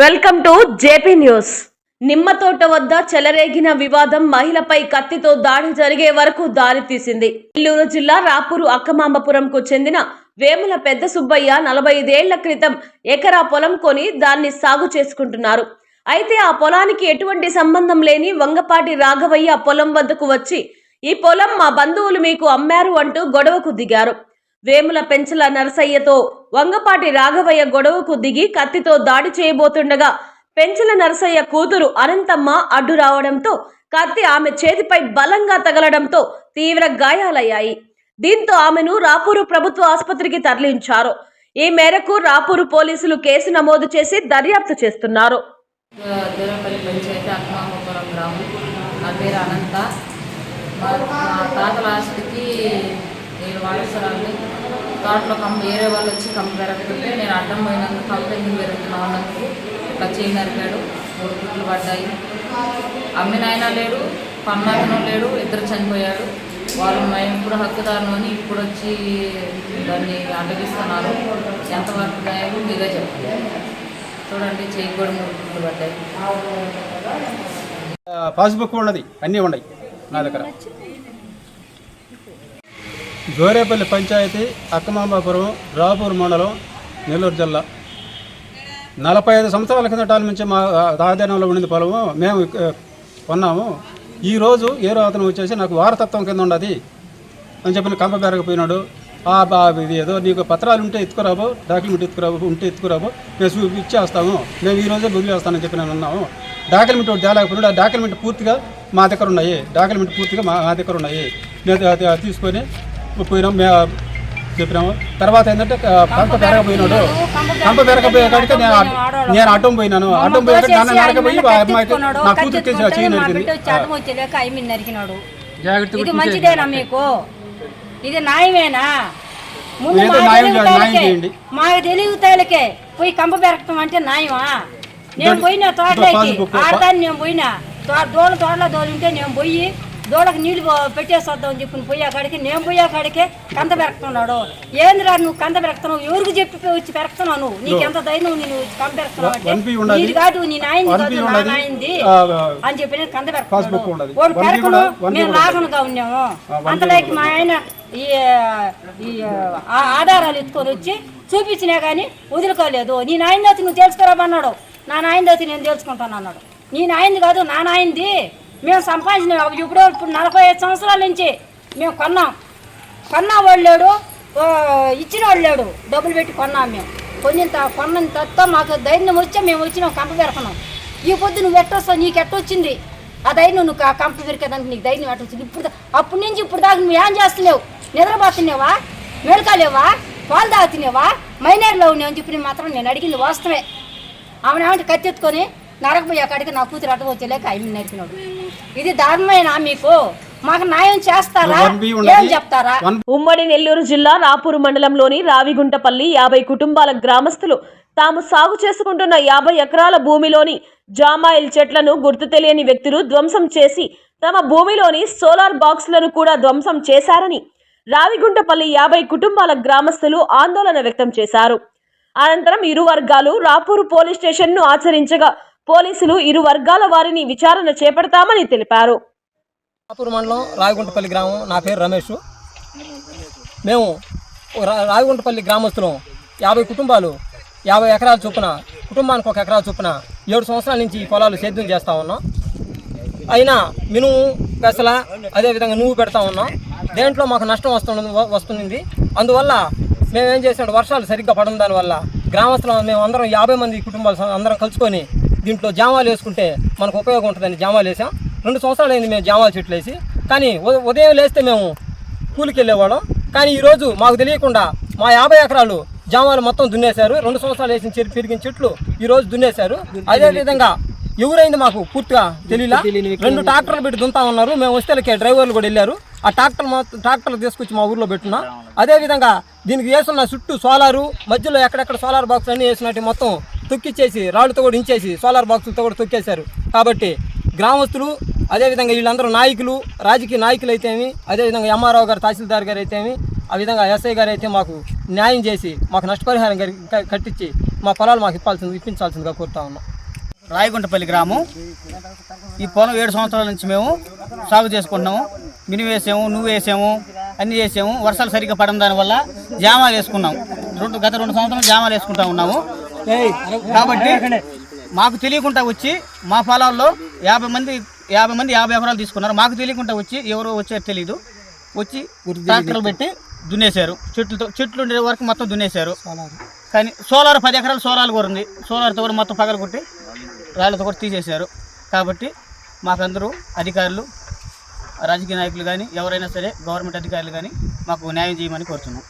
Welcome to JP news. నిమ్మతోట వద్ద చెలరేగిన వివాదం మహిళపై కత్తితో దాడి జరిగే వరకు దారితీసింది. నెల్లూరు జిల్లా రాపూరు అక్కమాంబపురంకు చెందిన వేముల పెద్ద సుబ్బయ్య నలభై ఐదేళ్ళ క్రితం ఎకరా పొలం కొని దాన్ని సాగు చేసుకుంటున్నారు. అయితే ఆ పొలానికి ఎటువంటి సంబంధం లేని వంగపాటి రాఘవయ్య పొలం వద్దకు వచ్చి ఈ పొలం మా బంధువులు మీకు అమ్మారు అంటూ గొడవకు దిగారు. వేముల పెంచల నరసయ్యతో వంగపాటి రాఘవయ్య గొడవకు దిగి కత్తితో దాడి చేయబోతుండగా పెంచల నరసయ్య కూతురు అనంతమ్మ అడ్డు రావడంతో కత్తి ఆమె చేతిపై బలంగా తగలడంతో తీవ్ర గాయాలయ్యాయి. దీంతో ఆమెను రాపూరు ప్రభుత్వ ఆసుపత్రికి తరలించారు. ఈ మేరకు రాపూరు పోలీసులు కేసు నమోదు చేసి దర్యాప్తు చేస్తున్నారు. అనంత. మా తాతల ఆస్తికి నేను దాంట్లో కం వేరే వాళ్ళు వచ్చి కంప పెరగకుంటే నేను అడ్డం పోయినందుకు కంపెనీ పెరుగుతున్నావు ఉన్నందుకు ఇట్లా చేయి నరికాడు. మూడు గుడ్లు పడ్డాయి. అమ్మినాయన లేడు పన్నాకను లేడు ఇద్దరు చనిపోయాడు వాళ్ళు మేము ఇప్పుడు హక్కుదారులు అని ఇప్పుడు వచ్చి దాన్ని అడ్డగిస్తున్నారు. ఎంతవరకు న్యాయం మీరే చెప్పండి. చూడండి చేయి కూడా మూడు గుడ్లు పడ్డాయి. పాస్బుక్ ఉన్నది. అన్నీ ఉన్నాయి నా దగ్గర. జోరేపల్లి పంచాయతీ అక్కమాంబాపురం రాపూర్ మండలం నెల్లూరు జిల్లా. నలభై ఐదు సంవత్సరాల కిందటాల నుంచి మా ఆధీనంలో ఉండింది పొలము. మేము కొన్నాము. ఈరోజు ఏరో అతను వచ్చేసి నాకు వారతత్వం కింద ఉన్నది అని చెప్పిన కంప పెరగపోయినాడు ఆ బా ఇది ఏదో నీకు పత్రాలు ఉంటే ఎత్తుకురాబో డాక్యుమెంట్ ఎత్తుకురాబో ఉంటే ఎత్తుకురాబో మేము ఇచ్చేస్తాము మేము ఈరోజే రోజే వదిలేస్తానని చెప్పి నేను అన్నాము. డాక్యుమెంట్ ఒకటి తేలేకపోయినాడు. ఆ డాక్యుమెంట్ పూర్తిగా మా దగ్గర ఉన్నాయి. డాక్యుమెంట్ పూర్తిగా మా మా దగ్గర ఉన్నాయి. అది తీసుకొని పోయినాం. మేము చెప్పినాము. తర్వాత ఏంటంటే కంప పెరగపోయినాడు కంప పెరగపోయే కాడికి నేను నేను అడ్డం పోయినాను. అడ్డం పోయాక నన్ను నరకపోయి అమ్మాయికి నా చేయి నరికినాడు. జాగ్రత్త ఇది మంచిదేనా మీకు? ఇది న్యాయమేనా? ముందు ఏదో మా న్యాయం తెలివి న్యాయం తేలికే, చేయండి. మా తెలివి తేలికే పోయి కంప పెరగటం అంటే న్యాయమా? నేను పోయినా తోటలోకి. ఆడదాన్ని నేను పోయినా. తో- దోళ తోటలో దోలుంటే నేను పోయి దోళకు నీళ్ళు పెట్టేసొద్దామని చెప్పి పోయే కాడికి నేను పోయే కాడికే కంద పెరగతున్నాడు ఏందిరా నువ్వు కంద పెరగతున్నావు ఎవరికి చెప్పి వచ్చి పెరగతున్నావు నువ్వు? నీకెంత ధైర్యం నేను కంద. నీది కాదు నీ నాయనది వన్ కాదు నా ఆ, అని చెప్పి నేను కంద. పెరగతున్నాడు వాడు మేము లాగనుగా ఉన్నాము. అంతలోకి మా ఆయన ఈ ఆధారాలు ఎత్తుకొని వచ్చి చూపించినా కానీ వదులుకోలేదు. నీ నాయనదతి నువ్వు తెలుసుకోరామన్నాడు. నా నాయనదతి నేను తెలుసుకుంటాను అన్నాడు నీ నాయనది కాదు నా నాయనది మేము సంపాదించిన ఇప్పుడు ఇప్పుడు నలభై ఐదు సంవత్సరాల నుంచి మేము కొన్నాం. కొన్నా వాళ్ళు లేడు ఇచ్చిన వాళ్ళు లేడు. డబ్బులు పెట్టి కొన్నాం మేము. కొన్నిన కొన్న తత్వం మాకు ధైర్యం వచ్చే మేము వచ్చినాం కంప పెరకున్నాం. ఈ పొద్దు నువ్వు ఎట్టొస్తావు నీకు ఎట్టొచ్చింది ఆ ధైర్యం నువ్వు కంప పెరికేదానికి నీకు ధైర్యం ఎట్టొచ్చింది ఇప్పుడు అప్పటి నుంచి ఇప్పుడు దాకా నువ్వు ఏం చేస్తలేవు? నిద్రపోతున్నావా? మెలకాలేవా? పాలు తాగుతున్నావా? మైనర్లో ఉన్నావు చెప్పి మాత్రం నేను అడిగింది వాస్తవే ఆమె ఏమంటే కత్తెత్తుకొని నరకపోయే కాడికి నా కూతురు అటు వచ్చేలేక ఆయన నరికినాడు ఇది దారుణమేనా మీకు? మాకు న్యాయం చేస్తారా. ఏం చెప్తారా? ఉమ్మడి నెల్లూరు జిల్లా రాపూరు మండలంలోని రావిగుంటపల్లి యాభై కుటుంబాల గ్రామస్తులు తాము సాగు చేసుకుంటున్న యాభై ఎకరాల భూమిలోని జామాయిల్ చెట్లను గుర్తు తెలియని వ్యక్తులు ధ్వంసం చేసి తమ భూమిలోని సోలార్ బాక్స్లను కూడా ధ్వంసం చేశారని రావిగుంటపల్లి యాభై కుటుంబాల గ్రామస్తులు ఆందోళన వ్యక్తం చేశారు. అనంతరం ఇరు వర్గాలు రాపూరు పోలీస్ స్టేషన్ను ఆచరించగా పోలీసులు ఇరు వర్గాల వారిని విచారణ చేపడతామని తెలిపారు. మండలం రాయగుంటపల్లి గ్రామం. నా పేరు రమేష్. మేము రా- గ్రామస్తులం. యాభై కుటుంబాలు యాభై ఎకరాల చొప్పున కుటుంబానికి ఒక ఎకరాల చొప్పున ఏడు సంవత్సరాల నుంచి ఈ పొలాలు సేద్యం చేస్తూ ఉన్నాం. అయినా మినుము పెసల అదేవిధంగా నువ్వు పెడతా ఉన్నాం. దేంట్లో మాకు నష్టం వస్తుంది వస్తుంది అందువల్ల మేము ఏం చేసినట్టు వర్షాలు సరిగ్గా పడడం దానివల్ల గ్రామస్తులం మేము అందరం యాభై మంది కుటుంబాలు అందరం కలుసుకొని దీంట్లో జామాలు వేసుకుంటే మనకు ఉపయోగం ఉంటుందని జామాలు వేసాం. రెండు సంవత్సరాలు అయింది మేము జామాలు చెట్లు వేసి. కానీ ఉదయం లేస్తే మేము కూలికి వెళ్ళేవాళ్ళం. కానీ ఈరోజు మాకు తెలియకుండా మా యాభై ఎకరాలు జామాలు మొత్తం దున్నేశారు. రెండు సంవత్సరాలు వేసిన చెట్టు పెరిగిన చెట్లు ఈరోజు దున్నేశారు. అదేవిధంగా ఎవరైంది మాకు పూర్తిగా తెలియలా రెండు ట్రాక్టర్లు పెట్టి దుంతా ఉన్నారు. మేము వస్తే డ్రైవర్లు కూడా వెళ్ళారు. ఆ ట్రాక్టర్ మొత్తం ట్రాక్టర్లు తీసుకొచ్చి మా ఊర్లో పెట్టున్నాం. అదేవిధంగా దీనికి వేసున్న చుట్టూ సోలారు మధ్యలో ఎక్కడెక్కడ సోలార్ బాక్స్ అన్నీ వేసినట్టు మొత్తం తొక్కిచ్చేసి రాళ్ళతో కూడా ఇంచేసి సోలార్ బాక్సులతో కూడా తొక్కేశారు. కాబట్టి గ్రామస్తులు అదేవిధంగా వీళ్ళందరూ నాయకులు రాజకీయ నాయకులు అయితేమి అదేవిధంగా ఎంఆర్ఓ గారు తహసీల్దార్ గారు అయితేమి ఆ విధంగా ఎస్ఐ గారు అయితే మాకు న్యాయం చేసి మాకు నష్టపరిహారం క- కట్టించి మా పొలాలు మాకు ఇప్పాల్సింది ఇప్పించాల్సిందిగా కోరుతా ఉన్నాం. రాయగుంటపల్లి గ్రామం. ఈ పొలం ఏడు సంవత్సరాల నుంచి మేము సాగు చేసుకుంటున్నాము. మిని వేసాము నువ్వు వేసాము అన్నీ చేసాము. వర్షాలు సరిగ్గా పడడం దానివల్ల జామాలు వేసుకున్నాము రెండు గత రెండు సంవత్సరాలు జామాలు వేసుకుంటా ఉన్నాము. కాబట్టి మాకు తెలియకుండా వచ్చి మా పొలాల్లో యాభై మంది యాభై మంది యాభై ఎకరాలు తీసుకున్నారు. మాకు తెలియకుండా వచ్చి ఎవరో వచ్చారో తెలియదు వచ్చి ట్రాక్టర్లు పెట్టి దున్నేశారు. చెట్లతో చెట్లు ఉండే వరకు మొత్తం దున్నేశారు. కానీ సోలార్ పది ఎకరాలు సోలార్ కూడా ఉంది. సోలార్తో కూడా మొత్తం పగల కొట్టి రాళ్ళతో కూడా తీసేశారు. కాబట్టి మాకందరూ అధికారులు రాజకీయ నాయకులు కానీ ఎవరైనా సరే గవర్నమెంట్ అధికారులు కానీ మాకు న్యాయం చేయమని కోరుతున్నాం.